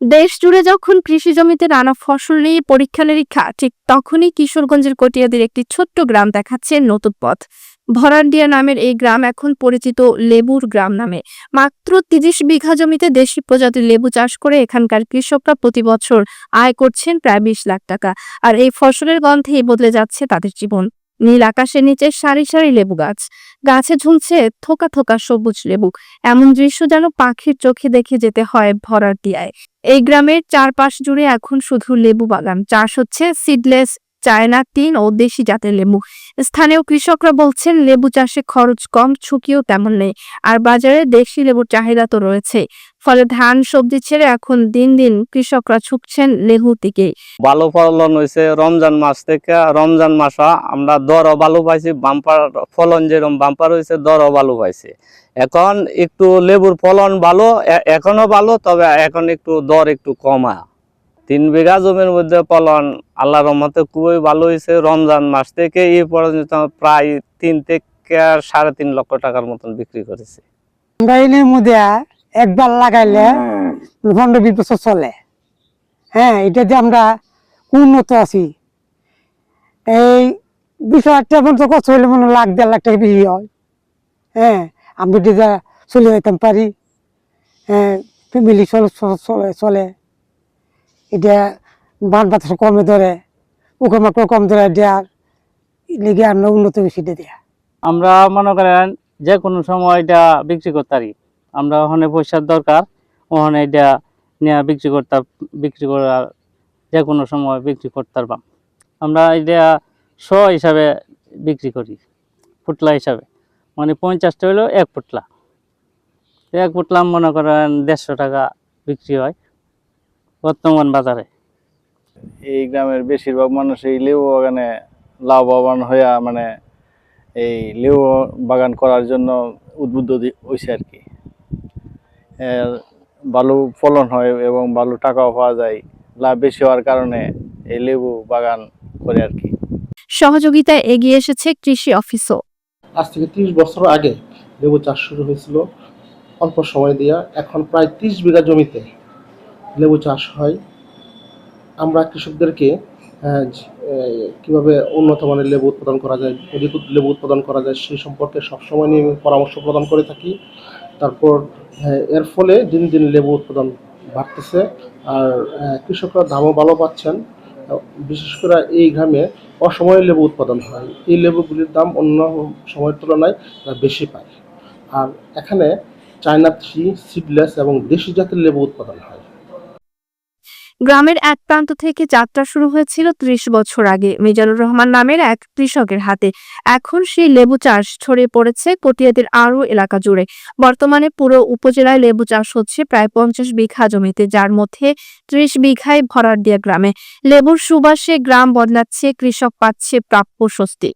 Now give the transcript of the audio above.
দেশ জুড়ে যখন কৃষি জমিতে নানা ফসল নিয়ে পরীক্ষা নিরীক্ষা, ঠিক তখনই কিশোরগঞ্জের কটিয়াদের একটি ছোট্ট গ্রাম দেখাচ্ছে নতুন পথ। ভরান্ডিয়া নামের এই গ্রাম এখন পরিচিত লেবুর গ্রাম নামে। মাত্র তিরিশ বিঘা জমিতে দেশি প্রজাতির লেবু চাষ করে এখানকার কৃষকরা প্রতি বছর আয় করছেন প্রায় বিশ লাখ টাকা। আর এই ফসলের গন্ধেই বদলে যাচ্ছে তাদের জীবন। নীল আকাশের নিচে সারি সারি লেবু গাছ। গাছে ঝুলছে থোকা থোকা সবুজ লেবু। এমন দৃশ্য যেন পাখির চোখে দেখে যেতে হয় ভরাটিয়ায় এই গ্রামের চারপাশ জুড়ে এখন শুধু লেবু বাগান। চাষ হচ্ছে সিডলেস, চায়না, তিন ও দেশি জাতের লেবু। স্থানীয় কৃষকরা বলছেন, লেবু চাষে খরচ কম, ঝুঁকিও তেমন নেই। আর বাজারে দেশি লেবুর চাহিদা তো রয়েছে ফলে ধান সবজি ছেড়ে এখন দিন দিন কৃষকরা ছুটছেন লেবুর দিকে ভালো ফলন হয়েছে রমজান মাস থেকে রমজান মাসা আমরা দরও ভালো পাইছি বাম্পার ফলন যেরকম বাম্পার হয়েছে দরও ভালো পাইছি। এখন একটু লেবুর ফলন ভালো এখনও ভালো তবে এখন একটু দর একটু কমা তিন বিঘা জমির মধ্যে ফলন আল্লাহ রহমতে খুবই ভালো হয়েছে রমজান মাস থেকে এই পর্যন্ত প্রায় তিন থেকে সাড়ে তিন লক্ষ টাকার মতন বিক্রি করেছে। আমরা এনের মধ্যে একবার লাগাইলে পনেরো বিশ বছর চলে। হ্যাঁ এটা যে আমরা উন্নত আছি? এই বিশ হাজার টাকা পর্যন্ত কষ্ট হলে মনে হয় লাখ দেড় লাখ টাকা বেশি হয়। হ্যাঁ আমরা এটা চলে যেতাম পারি। হ্যাঁ ফ্যামিলি চলে চলে চলে এটা বান বাতাস কমে ধরে পোকা মাকড় কম ধরে দেওয়ার লেগে আমরা উন্নত বেশি দেয়া। আমরা মনে করেন যে কোনো সময় এটা বিক্রি করতে পারি। আমরা ওখানে পয়সার দরকার, ওখানে এটা নিয়ে বিক্রি করতে, বিক্রি করার যে কোনো সময় বিক্রি করতে পারবাম আমরা এটা শ হিসাবে বিক্রি করি, পুটলা হিসাবে। মানে পঞ্চাশটা হলো এক পুটলা। এক পুটলা মনে করেন দেড়শো টাকা বিক্রি হয় বর্তমান বাজারে। এই গ্রামের বেশিরভাগ মানুষ এই লেবু বাগানে লাভবান হইয়া মানে এই লেবু বাগান করার জন্য উদ্বুদ্ধ হয়েছে আর কি। ভালো ফলন হয় এবং ভালো টাকাও পাওয়া যায় লাভ বেশি হওয়ার কারণে এই লেবু বাগান করে আর কি। সহযোগিতায় এগিয়ে এসেছে কৃষি অফিসও। আজ থেকে ত্রিশ বছর আগে লেবু চাষ শুরু হয়েছিল। অল্প সময় দিয়া এখন প্রায় ত্রিশ বিঘা জমিতে লেবু চাষ হয়। আমরা কৃষকদেরকে কীভাবে উন্নত মানের লেবু উৎপাদন করা যায় অধিক লেবু উৎপাদন করা যায় সেই সম্পর্কে সবসময় নিয়ে পরামর্শ প্রদান করে থাকি। তারপর আহ, এর ফলে দিন দিন লেবু উৎপাদন বাড়তেছে আর কৃষকরা দামও ভালো পাচ্ছেন। বিশেষ করে এই গ্রামে অসময়ে লেবু উৎপাদন হয়। এই লেবুগুলির দাম অন্য সময়ের তুলনায় বেশি পায়। আর এখানে চায়না থ্রি সিডলেস এবং দেশি জাতের লেবু উৎপাদন হয়। গ্রামের এক প্রান্ত থেকে যাত্রা শুরু হয়েছিল ত্রিশ বছর আগে। মিজানুর রহমান নামের এক কৃষকের হাতে। এখন সেই লেবু চাষ ছড়িয়ে পড়েছে কটিয়াদের আরও এলাকা জুড়ে। বর্তমানে পুরো উপজেলায় লেবু চাষ হচ্ছে প্রায় পঞ্চাশ বিঘা জমিতে, যার মধ্যে ত্রিশ বিঘায় ভরার দিয়া গ্রামে। লেবুর সুবাসে গ্রাম বদলাচ্ছে, কৃষক পাচ্ছে প্রাপ্য স্বস্তি।